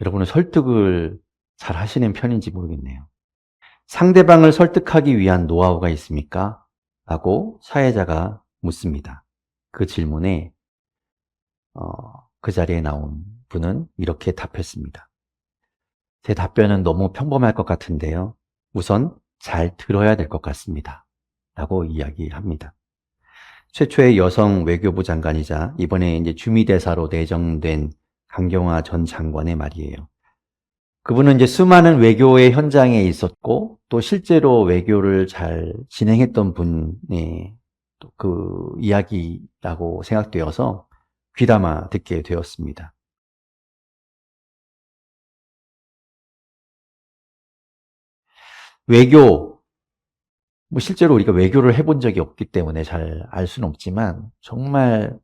여러분은 설득을 잘 하시는 편인지 모르겠네요. 상대방을 설득하기 위한 노하우가 있습니까? 라고 사회자가 묻습니다. 그 질문에 어, 그 자리에 나온 분은 이렇게 답했습니다. 제 답변은 너무 평범할 것 같은데요. 우선 잘 들어야 될 것 같습니다. 라고 이야기합니다. 최초의 여성 외교부 장관이자 이번에 이제 주미대사로 내정된 강경화 전 장관의 말이에요. 그분은 이제 수많은 외교의 현장에 있었고 또 실제로 외교를 잘 진행했던 분의 그 이야기라고 생각되어서 귀담아 듣게 되었습니다. 외교, 뭐 실제로 우리가 외교를 해본 적이 없기 때문에 잘 알 수는 없지만 정말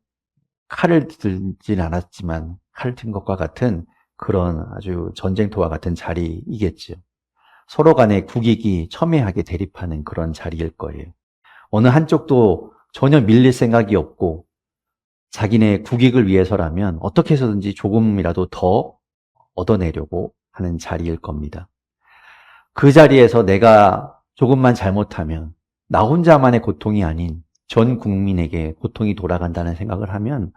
칼을 들진 않았지만 든 것과 같은 그런 아주 전쟁터와 같은 자리이겠지요. 서로 간에 국익이 첨예하게 대립하는 그런 자리일 거예요. 어느 한쪽도 전혀 밀릴 생각이 없고 자기네 국익을 위해서라면 어떻게 해서든지 조금이라도 더 얻어내려고 하는 자리일 겁니다. 그 자리에서 내가 조금만 잘못하면 나 혼자만의 고통이 아닌 전 국민에게 고통이 돌아간다는 생각을 하면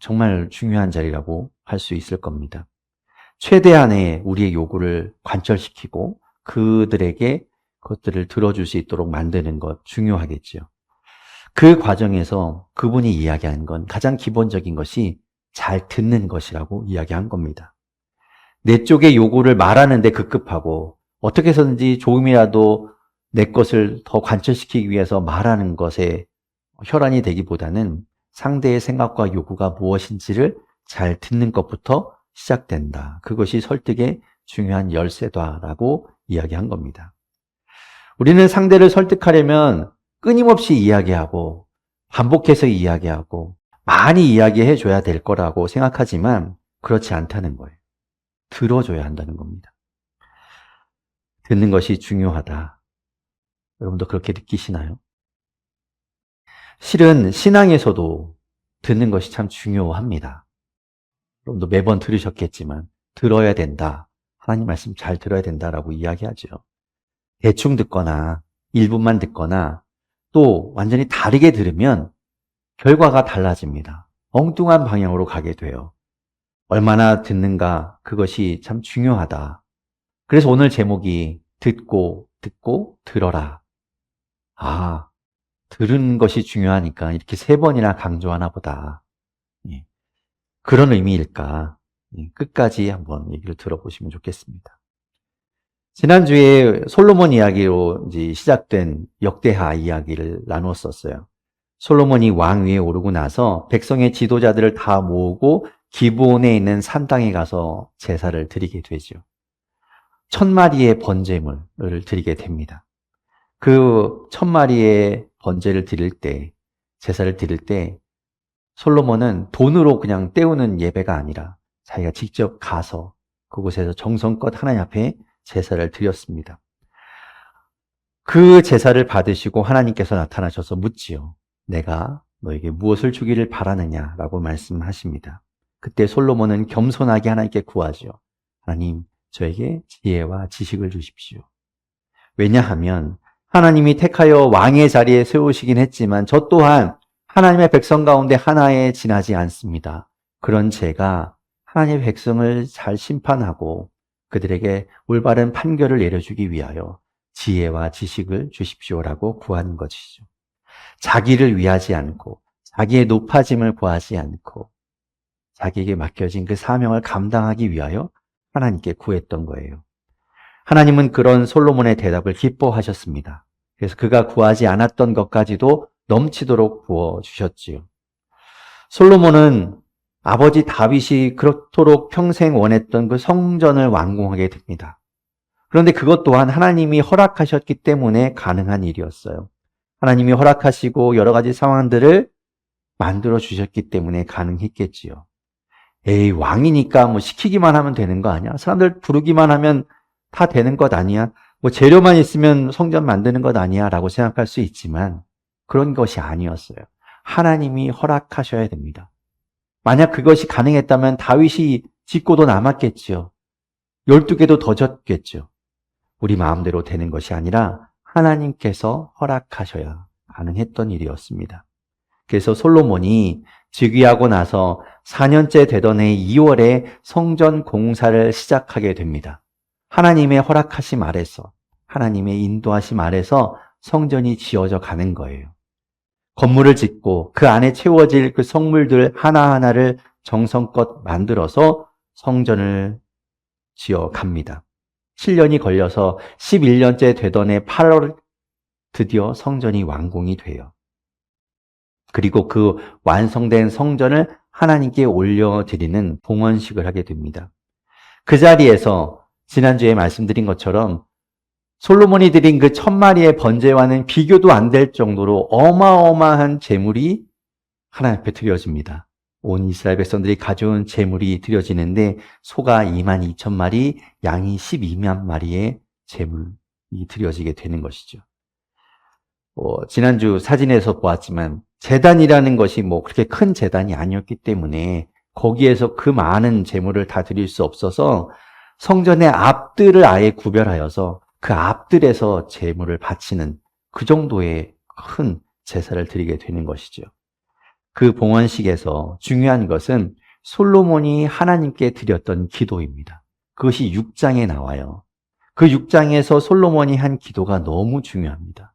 정말 중요한 자리라고 할 수 있을 겁니다. 최대한의 우리의 요구를 관철시키고 그들에게 그것들을 들어줄 수 있도록 만드는 것 중요하겠죠. 그 과정에서 그분이 이야기한 건 가장 기본적인 것이 잘 듣는 것이라고 이야기한 겁니다. 내 쪽의 요구를 말하는데 급급하고 어떻게 해서든지 조금이라도 내 것을 더 관철시키기 위해서 말하는 것에 혈안이 되기보다는 상대의 생각과 요구가 무엇인지를 잘 듣는 것부터 시작된다. 그것이 설득의 중요한 열쇠다라고 이야기한 겁니다. 우리는 상대를 설득하려면 끊임없이 이야기하고 반복해서 이야기하고 많이 이야기해 줘야 될 거라고 생각하지만 그렇지 않다는 거예요. 들어줘야 한다는 겁니다. 듣는 것이 중요하다. 여러분도 그렇게 느끼시나요? 실은 신앙에서도 듣는 것이 참 중요합니다. 여러분도 매번 들으셨겠지만 들어야 된다. 하나님 말씀 잘 들어야 된다라고 이야기하죠. 대충 듣거나 일부만 듣거나 또 완전히 다르게 들으면 결과가 달라집니다. 엉뚱한 방향으로 가게 돼요. 얼마나 듣는가 그것이 참 중요하다. 그래서 오늘 제목이 듣고 듣고 들어라. 아, 들은 것이 중요하니까 이렇게 세 번이나 강조하나 보다. 예. 그런 의미일까? 예, 끝까지 한번 얘기를 들어보시면 좋겠습니다. 지난주에 솔로몬 이야기로 이제 시작된 역대하 이야기를 나누었었어요. 솔로몬이 왕 위에 오르고 나서 백성의 지도자들을 다 모으고 기본에 있는 산당에 가서 제사를 드리게 되죠. 천 마리의 번제물을 드리게 됩니다. 그 천 마리의 번제를 드릴 때, 제사를 드릴 때, 솔로몬은 돈으로 그냥 때우는 예배가 아니라 자기가 직접 가서 그곳에서 정성껏 하나님 앞에 제사를 드렸습니다. 그 제사를 받으시고 하나님께서 나타나셔서 묻지요. 내가 너에게 무엇을 주기를 바라느냐라고 말씀하십니다. 그때 솔로몬은 겸손하게 하나님께 구하죠. 하나님, 저에게 지혜와 지식을 주십시오. 왜냐하면 하나님이 택하여 왕의 자리에 세우시긴 했지만 저 또한 하나님의 백성 가운데 하나에 지나지 않습니다. 그런 제가 하나님의 백성을 잘 심판하고 그들에게 올바른 판결을 내려주기 위하여 지혜와 지식을 주십시오라고 구하는 것이죠. 자기를 위하지 않고 자기의 높아짐을 구하지 않고 자기에게 맡겨진 그 사명을 감당하기 위하여 하나님께 구했던 거예요. 하나님은 그런 솔로몬의 대답을 기뻐하셨습니다. 그래서 그가 구하지 않았던 것까지도 넘치도록 부어 주셨지요. 솔로몬은 아버지 다윗이 그렇도록 평생 원했던 그 성전을 완공하게 됩니다. 그런데 그것 또한 하나님이 허락하셨기 때문에 가능한 일이었어요. 하나님이 허락하시고 여러 가지 상황들을 만들어 주셨기 때문에 가능했겠지요. 에이, 왕이니까 뭐 시키기만 하면 되는 거 아니야? 사람들 부르기만 하면 다 되는 것 아니야? 뭐 재료만 있으면 성전 만드는 것 아니야? 라고 생각할 수 있지만 그런 것이 아니었어요. 하나님이 허락하셔야 됩니다. 만약 그것이 가능했다면 다윗이 짓고도 남았겠지요. 12개도 더 졌겠죠. 우리 마음대로 되는 것이 아니라 하나님께서 허락하셔야 가능했던 일이었습니다. 그래서 솔로몬이 즉위하고 나서 4년째 되던 해 2월에 성전 공사를 시작하게 됩니다. 하나님의 허락하심 아래서, 하나님의 인도하심 아래서 성전이 지어져 가는 거예요. 건물을 짓고 그 안에 채워질 그 성물들 하나하나를 정성껏 만들어서 성전을 지어 갑니다. 7년이 걸려서 11년째 되던 해 8월 드디어 성전이 완공이 돼요. 그리고 그 완성된 성전을 하나님께 올려드리는 봉헌식을 하게 됩니다. 그 자리에서 지난주에 말씀드린 것처럼 솔로몬이 드린 그 천 마리의 번제와는 비교도 안 될 정도로 어마어마한 재물이 하나님 앞에 드려집니다. 온 이스라엘 백성들이 가져온 재물이 드려지는데 소가 2만 2천 마리, 양이 12만 마리의 재물이 드려지게 되는 것이죠. 어, 지난주 사진에서 보았지만 재단이라는 것이 뭐 그렇게 큰 재단이 아니었기 때문에 거기에서 그 많은 재물을 다 드릴 수 없어서 성전의 앞들을 아예 구별하여서 그 앞들에서 재물을 바치는 그 정도의 큰 제사를 드리게 되는 것이죠. 그 봉헌식에서 중요한 것은 솔로몬이 하나님께 드렸던 기도입니다. 그것이 6장에 나와요. 그 6장에서 솔로몬이 한 기도가 너무 중요합니다.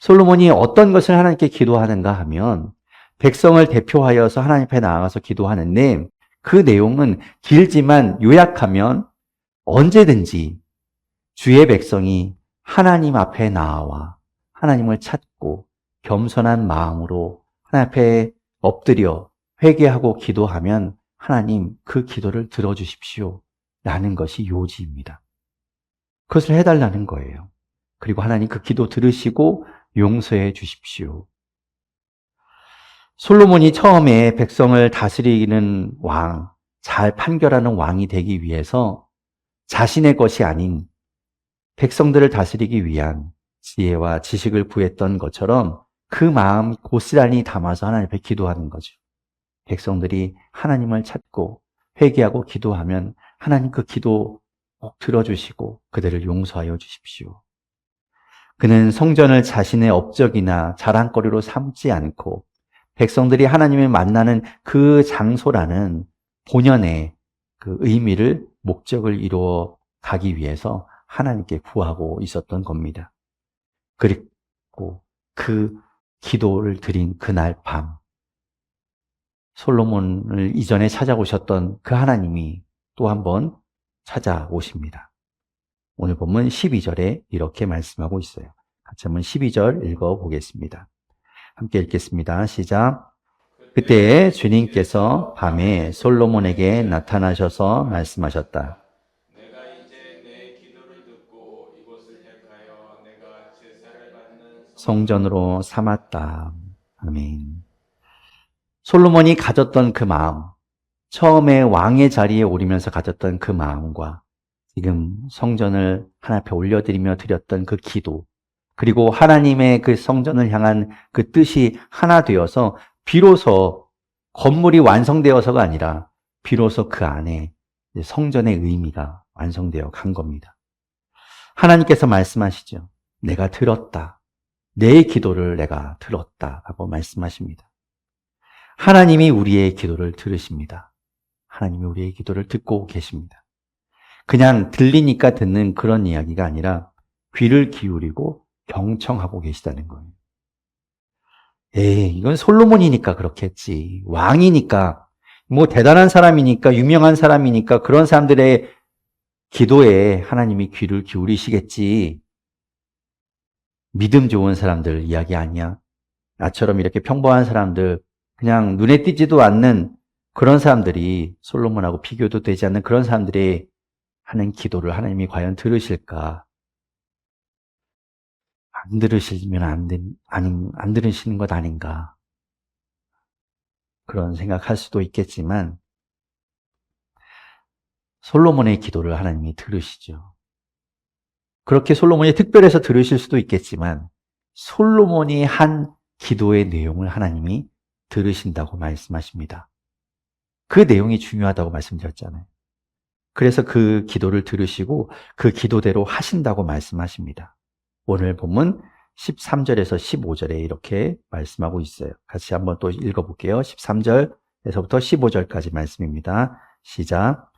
솔로몬이 어떤 것을 하나님께 기도하는가 하면 백성을 대표하여서 하나님 앞에 나아가서 기도하는데 그 내용은 길지만 요약하면 언제든지 주의 백성이 하나님 앞에 나와 하나님을 찾고 겸손한 마음으로 하나님 앞에 엎드려 회개하고 기도하면 하나님 그 기도를 들어주십시오. 라는 것이 요지입니다. 그것을 해달라는 거예요. 그리고 하나님 그 기도 들으시고 용서해 주십시오. 솔로몬이 처음에 백성을 다스리는 왕, 잘 판결하는 왕이 되기 위해서 자신의 것이 아닌 백성들을 다스리기 위한 지혜와 지식을 구했던 것처럼 그 마음 고스란히 담아서 하나님 앞에 기도하는 거죠. 백성들이 하나님을 찾고 회개하고 기도하면 하나님 그 기도 꼭 들어주시고 그들을 용서하여 주십시오. 그는 성전을 자신의 업적이나 자랑거리로 삼지 않고 백성들이 하나님을 만나는 그 장소라는 본연의 그 의미를 목적을 이루어 가기 위해서 하나님께 구하고 있었던 겁니다. 그리고 그 기도를 드린 그날 밤 솔로몬을 이전에 찾아오셨던 그 하나님이 또 한 번 찾아오십니다. 오늘 본문 12절에 이렇게 말씀하고 있어요. 같이 한번 12절 읽어보겠습니다. 함께 읽겠습니다. 시작. 그때 주님께서 밤에 솔로몬에게 나타나셔서 말씀하셨다. 내가 이제 내 기도를 듣고 이곳을 택하여 내가 제사를 받는 성전으로 삼았다. 아멘. 솔로몬이 가졌던 그 마음, 처음에 왕의 자리에 오르면서 가졌던 그 마음과 지금 성전을 하나님 앞에 올려드리며 드렸던 그 기도, 그리고 하나님의 그 성전을 향한 그 뜻이 하나 되어서 비로소 건물이 완성되어서가 아니라 비로소 그 안에 성전의 의미가 완성되어 간 겁니다. 하나님께서 말씀하시죠. 내가 들었다. 내 기도를 내가 들었다. 라고 말씀하십니다. 하나님이 우리의 기도를 들으십니다. 하나님이 우리의 기도를 듣고 계십니다. 그냥 들리니까 듣는 그런 이야기가 아니라 귀를 기울이고 경청하고 계시다는 거예요. 에이, 이건 솔로몬이니까 그렇겠지. 왕이니까, 뭐 대단한 사람이니까, 유명한 사람이니까 그런 사람들의 기도에 하나님이 귀를 기울이시겠지. 믿음 좋은 사람들 이야기 아니야. 나처럼 이렇게 평범한 사람들, 그냥 눈에 띄지도 않는 그런 사람들이 솔로몬하고 비교도 되지 않는 그런 사람들의 하는 기도를 하나님이 과연 들으실까? 안 들으시면 안, 안, 안 들으시는 것 아닌가? 그런 생각할 수도 있겠지만, 솔로몬의 기도를 하나님이 들으시죠. 그렇게 솔로몬이 특별해서 들으실 수도 있겠지만, 솔로몬이 한 기도의 내용을 하나님이 들으신다고 말씀하십니다. 그 내용이 중요하다고 말씀드렸잖아요. 그래서 그 기도를 들으시고 그 기도대로 하신다고 말씀하십니다. 오늘 본문 13절에서 15절에 이렇게 말씀하고 있어요. 같이 한번 또 읽어볼게요. 13절에서부터 15절까지 말씀입니다. 시작.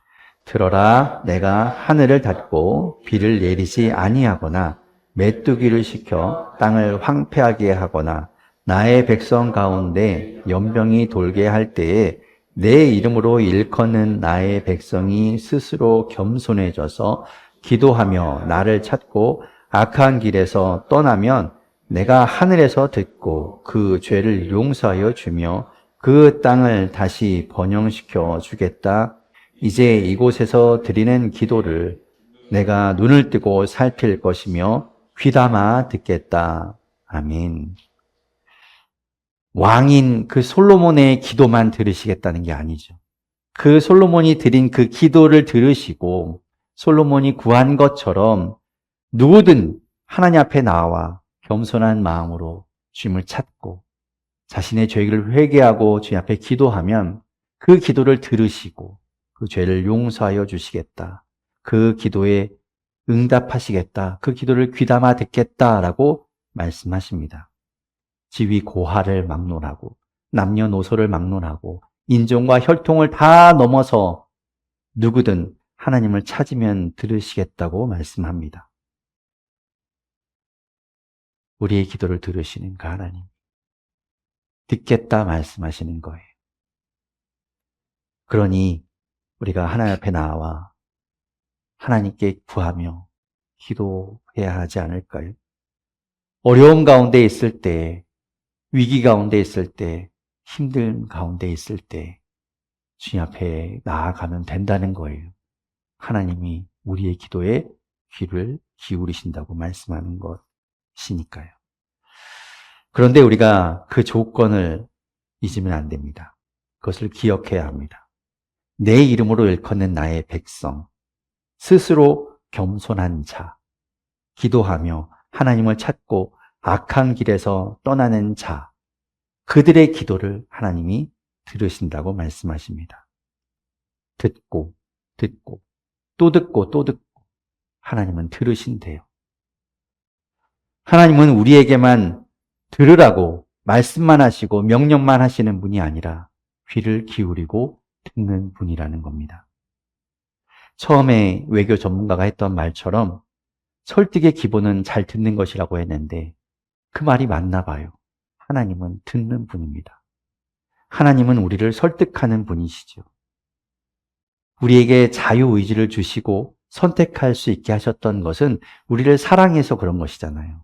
들어라 내가 하늘을 닫고 비를 내리지 아니하거나 메뚜기를 시켜 땅을 황폐하게 하거나 나의 백성 가운데 연병이 돌게 할 때에 내 이름으로 일컫는 나의 백성이 스스로 겸손해져서 기도하며 나를 찾고 악한 길에서 떠나면 내가 하늘에서 듣고 그 죄를 용서하여 주며 그 땅을 다시 번영시켜 주겠다. 이제 이곳에서 드리는 기도를 내가 눈을 뜨고 살필 것이며 귀담아 듣겠다. 아멘. 왕인 그 솔로몬의 기도만 들으시겠다는 게 아니죠. 그 솔로몬이 드린 그 기도를 들으시고 솔로몬이 구한 것처럼 누구든 하나님 앞에 나와 겸손한 마음으로 주님을 찾고 자신의 죄를 회개하고 주님 앞에 기도하면 그 기도를 들으시고 그 죄를 용서하여 주시겠다. 그 기도에 응답하시겠다. 그 기도를 귀담아 듣겠다라고 말씀하십니다. 지위 고하를 막론하고 남녀노소를 막론하고 인종과 혈통을 다 넘어서 누구든 하나님을 찾으면 들으시겠다고 말씀합니다. 우리의 기도를 들으시는 그 하나님. 듣겠다 말씀하시는 거예요. 그러니 우리가 하나님 앞에 나와 하나님께 구하며 기도해야 하지 않을까요? 어려움 가운데 있을 때, 위기 가운데 있을 때, 힘든 가운데 있을 때, 주님 앞에 나아가면 된다는 거예요. 하나님이 우리의 기도에 귀를 기울이신다고 말씀하는 것 이니까요. 그런데 우리가 그 조건을 잊으면 안 됩니다. 그것을 기억해야 합니다. 내 이름으로 일컫는 나의 백성, 스스로 겸손한 자, 기도하며 하나님을 찾고 악한 길에서 떠나는 자, 그들의 기도를 하나님이 들으신다고 말씀하십니다. 듣고, 듣고, 또 듣고, 또 듣고, 하나님은 들으신대요. 하나님은 우리에게만 들으라고 말씀만 하시고 명령만 하시는 분이 아니라 귀를 기울이고 듣는 분이라는 겁니다. 처음에 외교 전문가가 했던 말처럼 설득의 기본은 잘 듣는 것이라고 했는데 그 말이 맞나 봐요. 하나님은 듣는 분입니다. 하나님은 우리를 설득하는 분이시죠. 우리에게 자유의지를 주시고 선택할 수 있게 하셨던 것은 우리를 사랑해서 그런 것이잖아요.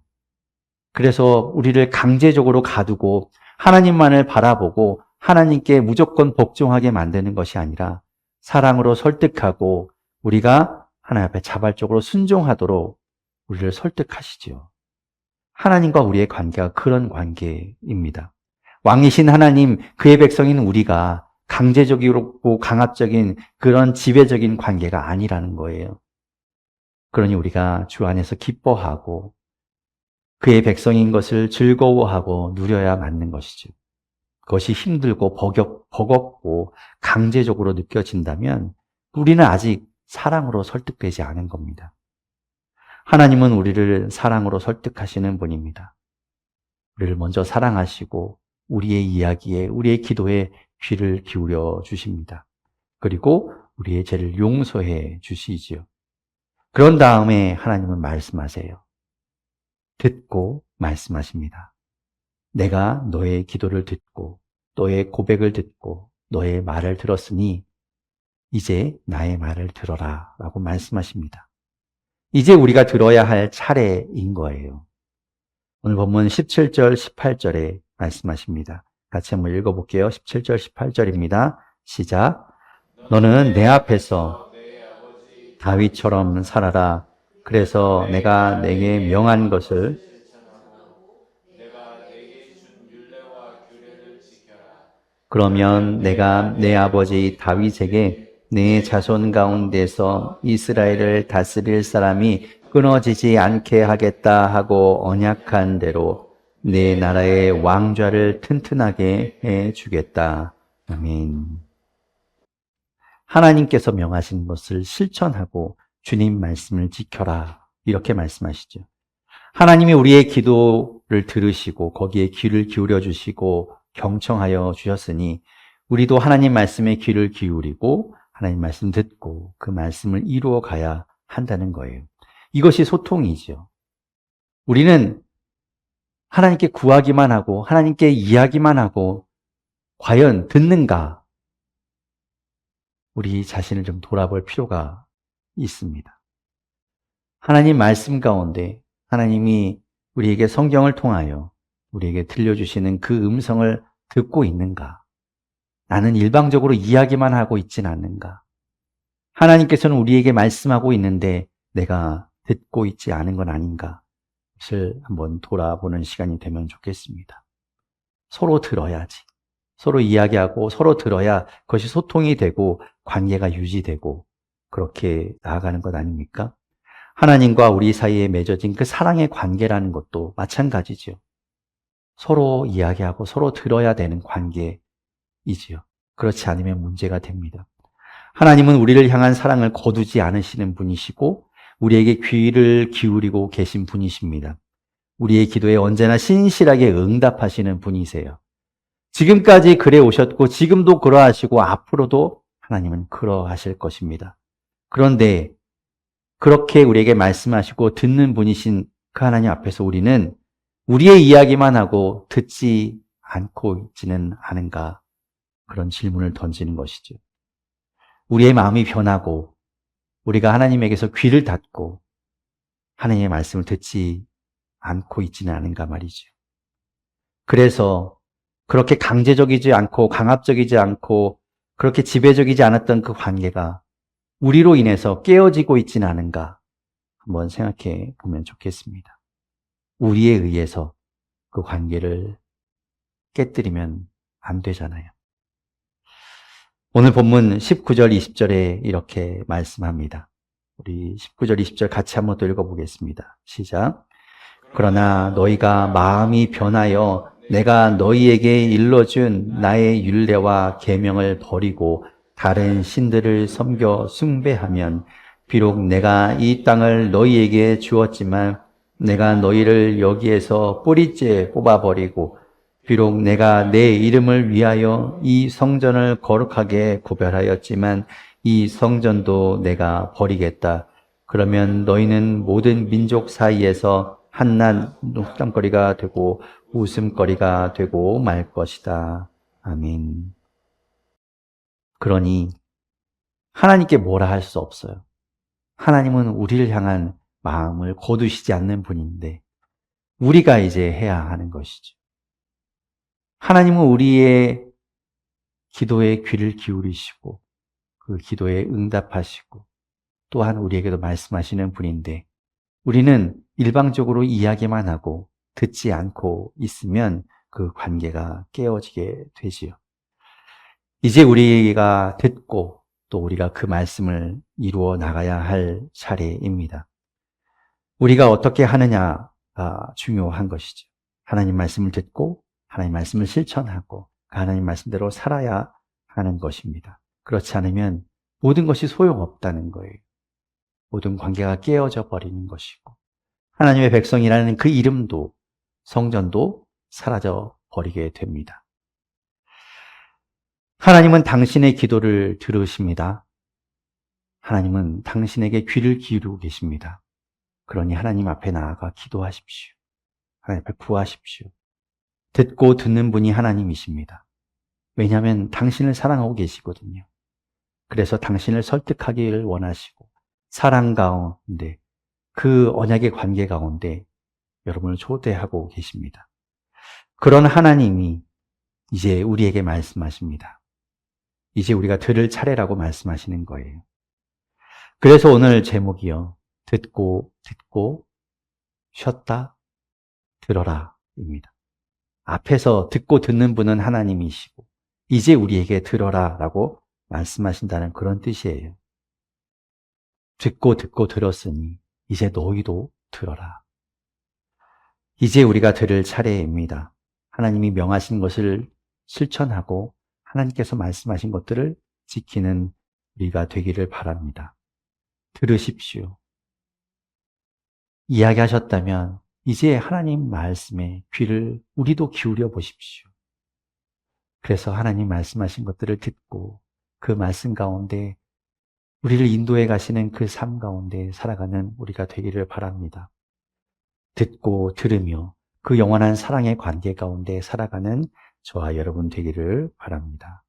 그래서 우리를 강제적으로 가두고 하나님만을 바라보고 하나님께 무조건 복종하게 만드는 것이 아니라 사랑으로 설득하고 우리가 하나님 앞에 자발적으로 순종하도록 우리를 설득하시지요. 하나님과 우리의 관계가 그런 관계입니다. 왕이신 하나님, 그의 백성인 우리가 강제적이고 강압적인 그런 지배적인 관계가 아니라는 거예요. 그러니 우리가 주 안에서 기뻐하고 그의 백성인 것을 즐거워하고 누려야 맞는 것이죠. 그것이 힘들고 버겁, 버겁고 강제적으로 느껴진다면 우리는 아직 사랑으로 설득되지 않은 겁니다. 하나님은 우리를 사랑으로 설득하시는 분입니다. 우리를 먼저 사랑하시고 우리의 이야기에, 우리의 기도에 귀를 기울여 주십니다. 그리고 우리의 죄를 용서해 주시지요. 그런 다음에 하나님은 말씀하세요. 듣고 말씀하십니다. 내가 너의 기도를 듣고 너의 고백을 듣고 너의 말을 들었으니 이제 나의 말을 들어라 라고 말씀하십니다. 이제 우리가 들어야 할 차례인 거예요. 오늘 본문 17절, 18절에 말씀하십니다. 같이 한번 읽어볼게요. 17절, 18절입니다. 시작. 너는 내 앞에서 다윗처럼 살아라. 그래서 내가 내게 명한 것을. 그러면 내가 내 아버지 다윗에게 내 자손 가운데서 이스라엘을 다스릴 사람이 끊어지지 않게 하겠다 하고 언약한 대로 내 나라의 왕좌를 튼튼하게 해 주겠다. 아멘. 하나님께서 명하신 것을 실천하고 주님 말씀을 지켜라. 이렇게 말씀하시죠. 하나님이 우리의 기도를 들으시고 거기에 귀를 기울여 주시고 경청하여 주셨으니 우리도 하나님 말씀에 귀를 기울이고 하나님 말씀 듣고 그 말씀을 이루어 가야 한다는 거예요. 이것이 소통이죠. 우리는 하나님께 구하기만 하고 하나님께 이야기만 하고 과연 듣는가? 우리 자신을 좀 돌아볼 필요가 있습니다. 하나님 말씀 가운데 하나님이 우리에게 성경을 통하여 우리에게 들려주시는 그 음성을 듣고 있는가? 나는 일방적으로 이야기만 하고 있진 않는가? 하나님께서는 우리에게 말씀하고 있는데 내가 듣고 있지 않은 건 아닌가? 것을 한번 돌아보는 시간이 되면 좋겠습니다. 서로 들어야지. 서로 이야기하고 서로 들어야 그것이 소통이 되고 관계가 유지되고 그렇게 나아가는 것 아닙니까? 하나님과 우리 사이에 맺어진 그 사랑의 관계라는 것도 마찬가지죠. 서로 이야기하고 서로 들어야 되는 관계이지요. 그렇지 않으면 문제가 됩니다. 하나님은 우리를 향한 사랑을 거두지 않으시는 분이시고 우리에게 귀를 기울이고 계신 분이십니다. 우리의 기도에 언제나 신실하게 응답하시는 분이세요. 지금까지 그래 오셨고 지금도 그러하시고 앞으로도 하나님은 그러하실 것입니다. 그런데 그렇게 우리에게 말씀하시고 듣는 분이신 그 하나님 앞에서 우리는 우리의 이야기만 하고 듣지 않고 있지는 않은가 그런 질문을 던지는 것이죠. 우리의 마음이 변하고 우리가 하나님에게서 귀를 닫고 하나님의 말씀을 듣지 않고 있지는 않은가 말이죠. 그래서 그렇게 강제적이지 않고 강압적이지 않고 그렇게 지배적이지 않았던 그 관계가 우리로 인해서 깨어지고 있지는 않은가 한번 생각해 보면 좋겠습니다. 우리에 의해서 그 관계를 깨뜨리면 안 되잖아요. 오늘 본문 19절, 20절에 이렇게 말씀합니다. 우리 19절, 20절 같이 한번 또 읽어보겠습니다. 시작. 그러나 너희가 마음이 변하여 내가 너희에게 일러준 나의 율례와 계명을 버리고 다른 신들을 섬겨 숭배하면 비록 내가 이 땅을 너희에게 주었지만 내가 너희를 여기에서 뿌리째 뽑아버리고 비록 내가 내 이름을 위하여 이 성전을 거룩하게 구별하였지만 이 성전도 내가 버리겠다. 그러면 너희는 모든 민족 사이에서 한낱 농담거리가 되고 웃음거리가 되고 말 것이다. 아멘. 그러니 하나님께 뭐라 할 수 없어요. 하나님은 우리를 향한 마음을 거두시지 않는 분인데 우리가 이제 해야 하는 것이죠. 하나님은 우리의 기도에 귀를 기울이시고 그 기도에 응답하시고 또한 우리에게도 말씀하시는 분인데 우리는 일방적으로 이야기만 하고 듣지 않고 있으면 그 관계가 깨어지게 되지요. 이제 우리가 듣고 또 우리가 그 말씀을 이루어 나가야 할 차례입니다. 우리가 어떻게 하느냐가 중요한 것이죠. 하나님 말씀을 듣고 하나님 말씀을 실천하고 그 하나님 말씀대로 살아야 하는 것입니다. 그렇지 않으면 모든 것이 소용없다는 거예요. 모든 관계가 깨어져 버리는 것이고 하나님의 백성이라는 그 이름도 성전도 사라져 버리게 됩니다. 하나님은 당신의 기도를 들으십니다. 하나님은 당신에게 귀를 기울이고 계십니다. 그러니 하나님 앞에 나아가 기도하십시오. 하나님 앞에 구하십시오. 듣고 듣는 분이 하나님이십니다. 왜냐하면 당신을 사랑하고 계시거든요. 그래서 당신을 설득하기를 원하시고 사랑 가운데 그 언약의 관계 가운데 여러분을 초대하고 계십니다. 그런 하나님이 이제 우리에게 말씀하십니다. 이제 우리가 들을 차례라고 말씀하시는 거예요. 그래서 오늘 제목이요. 듣고, 듣고, 쉬었다, 들어라, 입니다. 앞에서 듣고 듣는 분은 하나님이시고, 이제 우리에게 들어라 라고 말씀하신다는 그런 뜻이에요. 듣고 듣고 들었으니, 이제 너희도 들어라. 이제 우리가 들을 차례입니다. 하나님이 명하신 것을 실천하고, 하나님께서 말씀하신 것들을 지키는 우리가 되기를 바랍니다. 들으십시오. 이야기하셨다면 이제 하나님 말씀에 귀를 우리도 기울여 보십시오. 그래서 하나님 말씀하신 것들을 듣고 그 말씀 가운데 우리를 인도해 가시는 그 삶 가운데 살아가는 우리가 되기를 바랍니다. 듣고 들으며 그 영원한 사랑의 관계 가운데 살아가는 저와 여러분 되기를 바랍니다.